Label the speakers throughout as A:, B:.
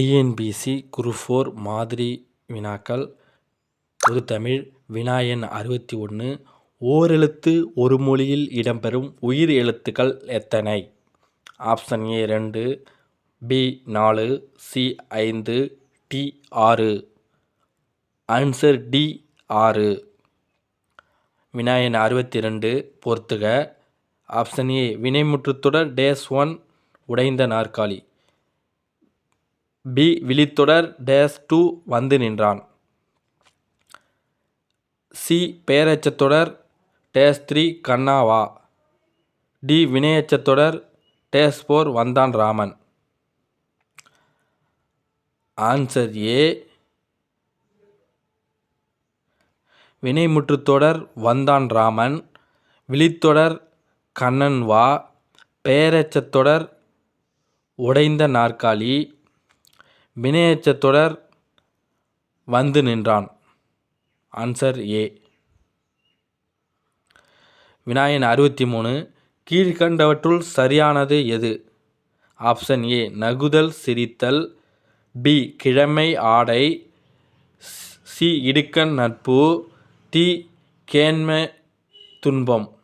A: TNPSC group four மாதிரி வினாக்கள் பொதுத்தமிழ் வினா எண் அறுபத்தி ஒன்று ஓரெழுத்து ஒரு மொழியில் இடம்பெறும் உயிர் எழுத்துக்கள் எத்தனை? ஆப்ஷன் ஏ ரெண்டு பி நாலு சி ஐந்து டி ஆறு. ஆன்சர் டி ஆறு. வினாயன் அறுபத்தி ரெண்டு பொறுத்துக. ஆப்ஷன் ஏ வினைமுற்றுத்தொடர் டேஸ் ஒன் உடைந்த நாற்காலி. பி விழித்தொடர் டேஸ் டூ வந்து நின்றான். சி பேரச்சத்தொடர் டேஸ் த்ரீ கண்ணா வா. டி வினையச்சத்தொடர் டேஸ் ஃபோர் வந்தான் ராமன். Answer A. வினைமுற்றுத்தொடர் வந்தான் ராமன். விழித்தொடர் கண்ணன் வா. பெயரெச்சத் தொடர் உடைந்த நாற்காலி. வினையெச்சத் தொடர் வந்து நின்றான். ஆன்சர் ஏ வினாயன் அறுபத்தி மூணு கீழ்கண்டவற்றுள் சரியானது எது? ஆப்ஷன் ஏ நகுதல் சிரித்தல். பி கிழமை ஆடை. சி இடுக்கண் நட்பு. டி கேண்மை துன்பம்.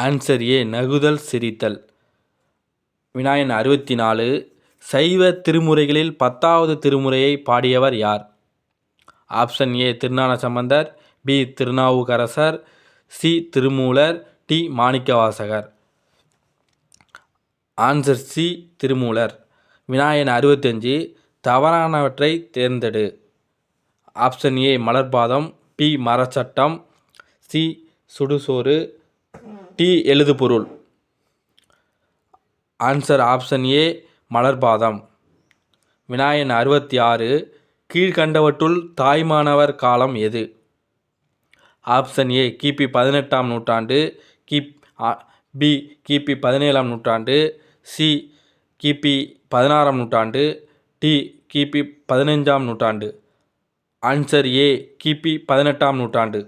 A: ஆன்சர் ஏ நகுதல் சிரித்தல். வினாயன் அறுபத்தி நாலு சைவ திருமுறைகளில் பத்தாவது திருமுறையை பாடியவர் யார்? Option A Thirugnana Sambandar B Thirunavukkarasar C Thirumoolar D Manikkavasagar. Answer C Thirumoolar. வினாயன் அறுபத்தஞ்சு தவறானவற்றை தேர்ந்தெடு. ஆப்ஷன் ஏ மலர்பாதம் பி மரச்சட்டம் சி சுடுசோறு டி எழுதுபொருள். ஆன்சர் ஆப்ஷன் ஏ மலர்பாதம். வினாயன் அறுபத்தி ஆறு கீழ்கண்டவற்றுள் தாய்மானவர் காலம் எது? ஆப்ஷன் ஏ கிபி பதினெட்டாம் நூற்றாண்டு கிப் பி கிபி பதினேழாம் நூற்றாண்டு சி கிபி பதினாறாம் நூற்றாண்டு டி கிபி பதினைஞ்சாம் நூற்றாண்டு. ஆன்சர் ஏ கிபி பதினெட்டாம் நூற்றாண்டு.